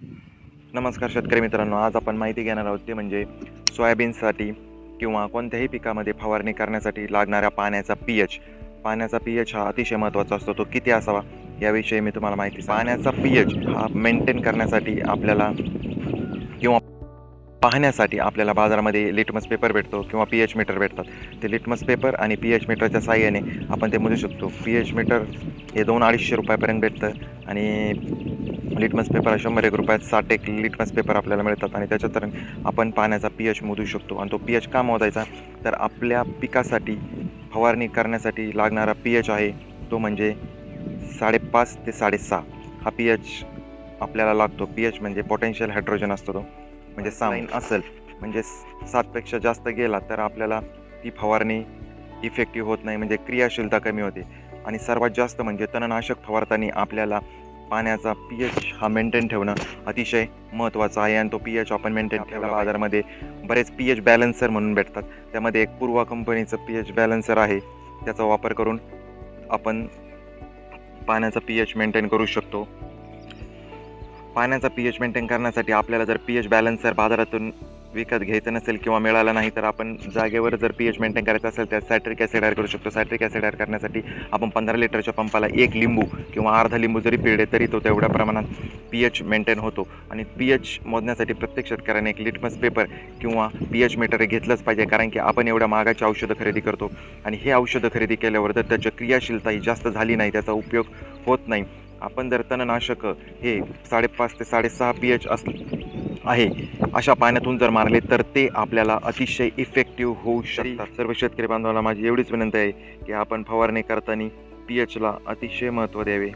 नमस्कार शेतकरी मित्रांनो आज आपण माहिती घेणार आहोत ते म्हणजे सोयाबीनसाठी किंवा कोणत्याही पिकामध्ये फवारणी करण्यासाठी लागणाऱ्या पाण्याचा पी एच. पाण्याचा पी एच हा अतिशय महत्त्वाचा असतो तो किती असावा याविषयी मी तुम्हाला माहिती पाण्याचा पी एच हा मेंटेन करण्यासाठी आपल्याला किंवा पाहण्यासाठी आपल्याला बाजारामध्ये लिटमस पेपर भेटतो किंवा पी एच मीटर भेटतात. ते लिटमस पेपर आणि पी एच मीटरच्या साह्याने आपण ते मोजू शकतो. पी एच मीटर हे दोन अडीचशे रुपयापर्यंत भेटतं आणि लिटमस पेपर हा शंभर एक रुपयात साठ एक लिटमस पेपर आपल्याला मिळतात. आणि त्याच्यात आपण पाण्याचा पी एच मोजू शकतो. आणि तो पी एच का मोजायचा? तर आपल्या पिकासाठी फवारणी करण्यासाठी लागणारा पी एच आहे तो म्हणजे साडेपाच ते साडेसहा. हा पी एच आपल्याला लागतो. पी एच म्हणजे पोटेन्शियल हायड्रोजन असतो तो. म्हणजे साईन असेल. म्हणजे सातपेक्षा जास्त गेला तर आपल्याला ती फवारणी इफेक्टिव्ह होत नाही. म्हणजे क्रियाशीलता कमी होते. आणि सर्वात जास्त म्हणजे तणनाशक फवारताना आपल्याला पाण्याचा पी एच हा मेंटेन ठेवणं अतिशय महत्त्वाचं आहे आणि तो पी एच आपण मेंटेन ठेवला बाजारामध्ये बरेच पी एच बॅलन्सर म्हणून भेटतात. त्यामध्ये एक पूर्वा कंपनीचं पी एच बॅलन्सर आहे. त्याचा वापर करून आपण पाण्याचा पी एच मेंटेन करू शकतो. पाण्याचा पी एच मेंटेन करण्यासाठी आपल्याला जर पी एच बॅलन्सर बाजारातून विकत घ्यायचं नसेल किंवा मिळालं नाही तर आपण जागेवर जर पी एच मेंटेन करायचं असेल तर सॅट्रिक ॲसिड ॲड करू शकतो. सॅट्रिक ॲसिड ॲड करण्यासाठी आपण पंधरा लिटरच्या पंपाला एक लिंबू किंवा अर्धा लिंबू जरी पिळले तरी तो तेवढ्या प्रमाणात पी एच मेंटेन होतो. आणि पी एच मोजण्यासाठी प्रत्येक शेतकऱ्याने एक लिटमस पेपर किंवा पी एच मीटर हे घेतलंच पाहिजे कारण की आपण एवढ्या महागाची औषधं खरेदी करतो. आणि हे औषधं खरेदी केल्यावर जर त्याची क्रियाशीलता ही जास्त झाली नाही त्याचा उपयोग होत नाही. आपण जर तणनाशक हे साडेपाच ते साडेसहा पी एच असलं आहे. अशा पाण्यातून जर मारले तर ते आपल्याला अतिशय इफेक्टिव्ह होऊ शकतात. सर्व शेतकरी बांधवांना माझी एवढीच विनंती आहे की आपण फवारणी करताना पी एचला अतिशय महत्त्व द्यावे.